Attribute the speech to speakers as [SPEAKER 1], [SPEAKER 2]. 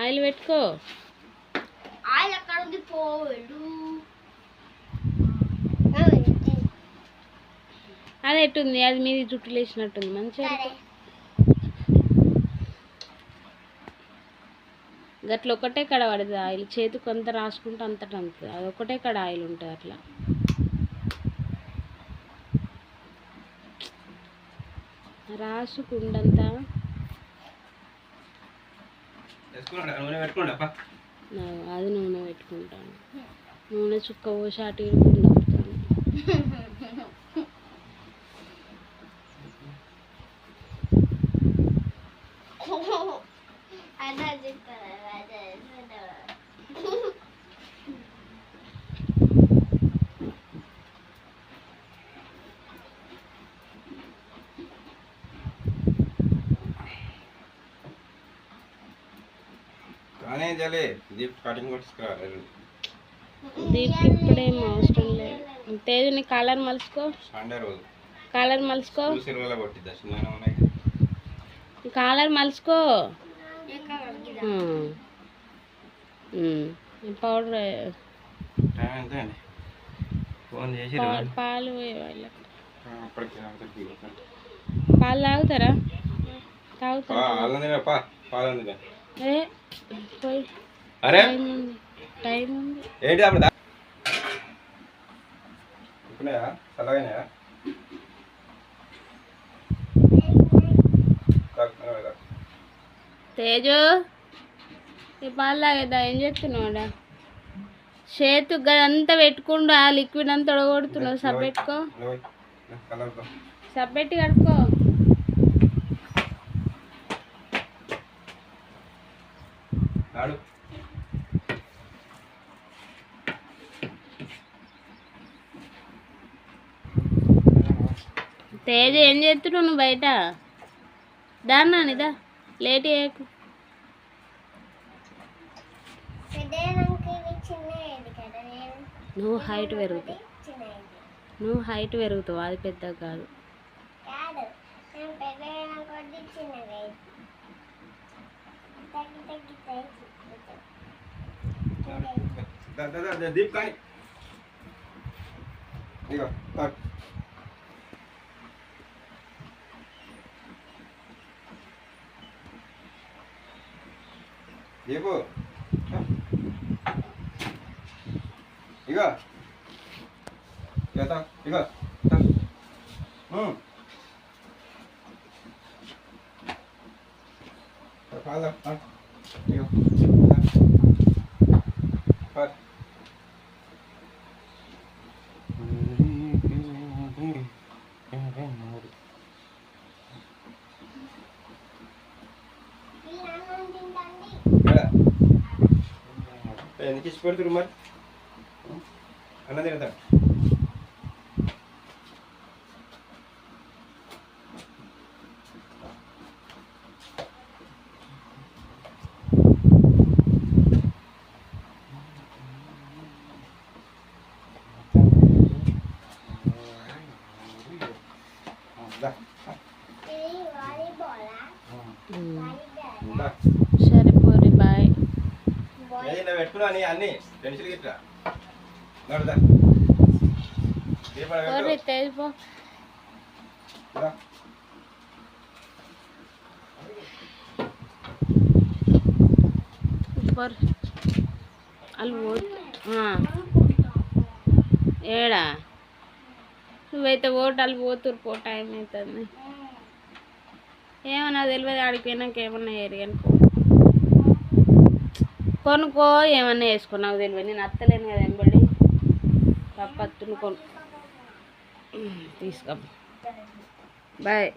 [SPEAKER 1] Oil పెట్టుకో.
[SPEAKER 2] Oil అక్కడ ఉంది పోడు
[SPEAKER 1] అది ఎట్టుంది? అది మీది జుట్టు లేచినట్టుంది మంచిగా గట్ల ఒకటే కడ పడుతుంది ఆయిల్. చేతికి కొంత రాసుకుంటే అంతట అంతుంది అది ఒకటే కడ ఆయిల్ ఉంటుంది అట్లా. రాసుకుండంతా. అది నూనె పెట్టుకుంటాను నూనె చుక్క పోసి అటు ఇటు దొరుకుతాను
[SPEAKER 2] అలా చెప్తారా
[SPEAKER 3] జలే దీప్ కటింగ్ కొట్టుకురావాలి
[SPEAKER 1] దీనికి ఇప్పుడేం అవసరం లేదు. తేజుని కాలర్ మలుచుకో.
[SPEAKER 3] సండే రోజు.
[SPEAKER 1] కాలర్ మలుచుకో.
[SPEAKER 3] చూసి ఇరవై కొట్టిద్దా? చిన్న ఉన్నాయి.
[SPEAKER 1] కాలర్ మలుచుకో. పౌడర్
[SPEAKER 3] ఫోన్ చేసి
[SPEAKER 1] పాలు పాలు తాగుతారా? తాగుతారా?
[SPEAKER 3] పాలంది పా పాలంది
[SPEAKER 1] ఏ పోయి
[SPEAKER 3] అరే?
[SPEAKER 1] టైం ఉంది
[SPEAKER 3] ఏంటి అప్పుడు ఇప్పుడున్నాయా చల్లగానే
[SPEAKER 1] తేజు ఈ ఏం చెప్తున్నావుడా చేతు గదంతా పెట్టుకుండు ఆ లిక్విడ్ అంతా తొడగొడుతున్నావు. సబ్బు పెట్టుకో
[SPEAKER 3] కలర్తో
[SPEAKER 1] సబ్బు పెట్టి కడుక్కో.
[SPEAKER 3] నాడు
[SPEAKER 1] తేజ ఏం చేస్తున్నావు నువ్వు బయట? దాన్నా నిదా. లేట్ చేయకు. నువ్వు హైట్ పెరుగుతావు. నువ్వు హైట్ పెరుగుతావు. అది పెద్దగా కాదు.
[SPEAKER 3] Dah dah dah dah deep kan? Iga, tak. Iga. Ya
[SPEAKER 2] tak, iga. Tak.
[SPEAKER 3] Hmm. Kepala, ah. Ayo. Pat. Ini seperti
[SPEAKER 2] rumah. Anak
[SPEAKER 1] dengar
[SPEAKER 2] tak?
[SPEAKER 1] సరే పోరి బాయ్
[SPEAKER 3] ఇలా పెట్టుకున్నా నీ అన్ని పెన్సిల్ గిట్లా నడుదా దీపాలు
[SPEAKER 1] పోరి
[SPEAKER 3] పెట్టు.
[SPEAKER 1] తేజ్ పో
[SPEAKER 3] రా.
[SPEAKER 1] పోరి వాళ్ళు పోతు ఆ. ఏడా నువ్వైతే ఓటాలు పోతురు పో టైం అవుతుంది ఏమన్నా తెలియదు ఆడికి పోయినాక ఏమన్నా ఏరిగాను కొనుక్కో ఏమన్నా వేసుకున్నావు తెలియదు. నేను అత్తలేను కదా ఎంబడి పప్పత్తును కొను. తీసుకో. బాయ్.